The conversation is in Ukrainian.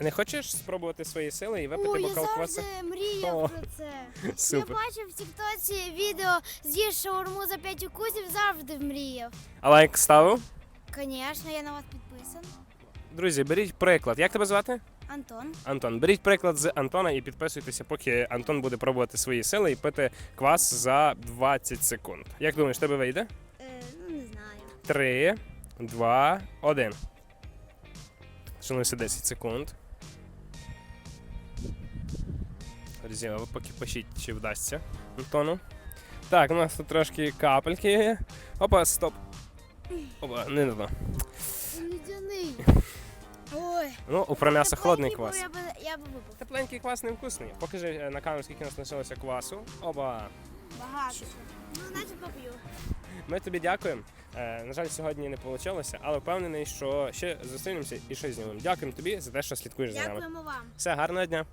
Не хочеш спробувати свої сили і випити Ой, я бокал завжди мріяв О, про це. Супер. Я бачив в Тіктоці відео з'їж шаурму за 5 укусів, завжди мріяв. А лайк ставив? Звісно, я на вас підписан. Друзі, беріть приклад. Як тебе звати? Антон. Антон. Беріть приклад з Антона і підписуйтеся, поки Антон буде пробувати свої сили і пити квас за 20 секунд. Як думаєш, тебе вийде? Е, ну не знаю. Три, два, один. Залишилося 10 секунд. Ви поки пишіть, чи вдасться Антону. Так, у нас тут трошки капельки є. Опа, стоп. Опа, не надо. Лідяний. Ой. Ну, у про м'ясо холодний квас. Я би, я би випив. Тепленький квас невкусний. Покажи е, на камеру, скільки у нас лишилося квасу. Оба. Багато. Ну, значить поп'ю. Ми тобі дякуємо. Е, на жаль, сьогодні не вийшло, але впевнений, що ще зустрінемося і щось знімемо. Дякуємо тобі за те, що слідкуєш за нами. Дякуємо вам. Все, гарного дня.